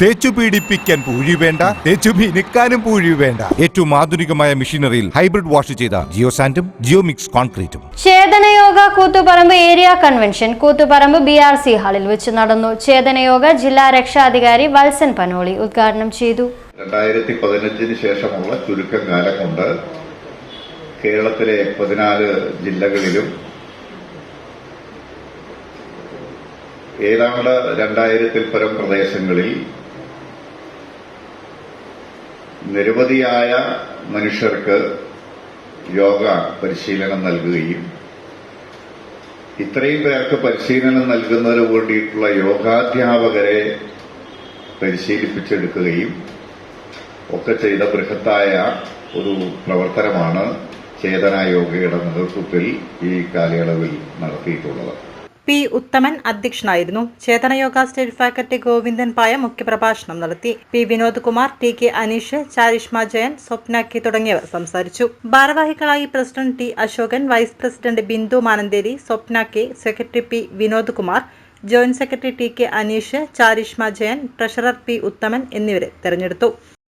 തേച്ചു പീഡിപ്പിക്കാൻ പൂഴി വേണ്ട തേച്ചു മിനുക്കാനും പൂഴി വേണ്ട. ഏറ്റവും ആധുനികമായ മെഷീനറിയിൽ ഹൈബ്രിഡ് വാഷ് ചെയ്ത ജിയോ സാൻഡും Jio mix കോൺക്രീറ്റും. Chethana Yoga Koothuparamba area convention Koothuparamba B R C ഹാളിൽ വെച്ച് നടന്നു. ചേതനയോഗ ജില്ലാ രക്ഷാധികാരി വത്സൻ പനോളി ഉദ്ഘാടനം ചെയ്തു. രണ്ടായിരത്തി പതിനഞ്ചിന് ശേഷമുള്ള ചുരുക്കം കാലം കൊണ്ട് കേരളത്തിലെ പതിനാല് ജില്ലകളിലും ഏതാണ്ട് രണ്ടായിരത്തിൽ പരം പ്രദേശങ്ങളിൽ നിരവധിയായ മനുഷ്യർക്ക് യോഗ പരിശീലനം നൽകുകയും ഇത്രയും പേർക്ക് പരിശീലനം നൽകുന്നതിന് വേണ്ടിയിട്ടുള്ള യോഗാധ്യാപകരെ പരിശീലിപ്പിച്ചെടുക്കുകയും ഒക്കെ ചെയ്ത ബൃഹത്തായ ഒരു പ്രവർത്തനമാണ് ചേതന യോഗയുടെ നേതൃത്വത്തിൽ ഈ കാലയളവിൽ നടത്തിയിട്ടുള്ളത്. പി ഉത്തമൻ അധ്യക്ഷനായിരുന്നു. ചേതനയോഗ സ്റ്റേറ്റ് ഫാക്കൽറ്റി ഗോവിന്ദൻ പായ മുഖ്യപ്രഭാഷണം നടത്തി. P Vinod Kumar T K Aneesh Charishma Jayan Swapna K തുടങ്ങിയവർ സംസാരിച്ചു. ഭാരവാഹികളായി president T Ashokan vice president Bindu Mananthery Swapna K secretary P Vinod Kumar joint secretary T K Aneesh Charishma Jayan treasurer P Uthaman എന്നിവരെ തെരഞ്ഞെടുത്തു.